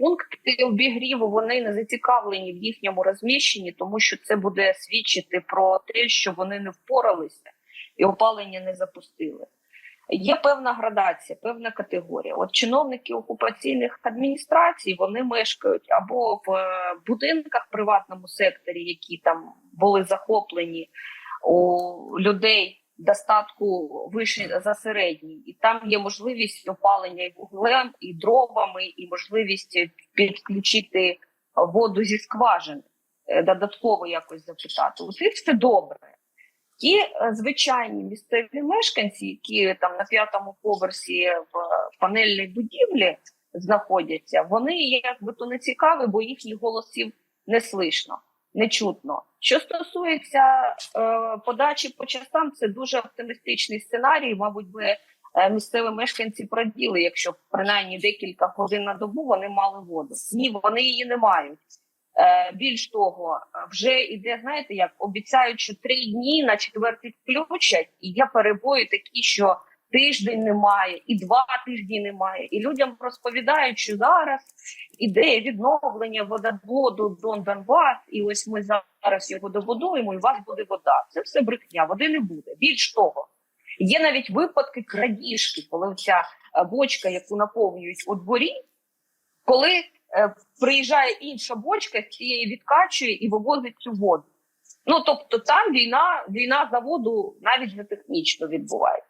пункти обігріву вони не зацікавлені в їхньому розміщенні, тому що це буде свідчити про те, що вони не впоралися і опалення не запустили. Є певна градація, певна категорія. От чиновники окупаційних адміністрацій вони мешкають або в е, будинках в приватному секторі, які там були захоплені у людей достатку вище за середній, і там є можливість опалення і вуглем, і дровами, і можливість підключити воду зі скважин, е, додатково якось запитати. Оце все добре. Ті е, звичайні місцеві мешканці, які там на п'ятому поверсі в панельній будівлі знаходяться, вони якби то не цікаві, бо їхніх голосів не слышно, не чутно. Що стосується е, подачі по частам, це дуже оптимістичний сценарій. Мабуть, би е, місцеві мешканці проділи, якщо принаймні декілька годин на добу вони мали воду. Ні, вони її не мають. Е, більш того, вже іде, знаєте, як обіцяють, що три дні на четвертий включать, і є перебої такі, що тиждень немає, і два тижні немає. І людям розповідають, що зараз іде відновлення водоводу Дон Донбас, і ось ми зараз його добудуємо, і у вас буде вода. Це все брехня, води не буде. Більш того, є навіть випадки крадіжки, коли ця е, бочка, яку наповнюють у дворі, коли е, приїжджає інша бочка, з цієї відкачує і вивозить цю воду. Ну тобто, там війна, війна за воду навіть не технічно відбувається.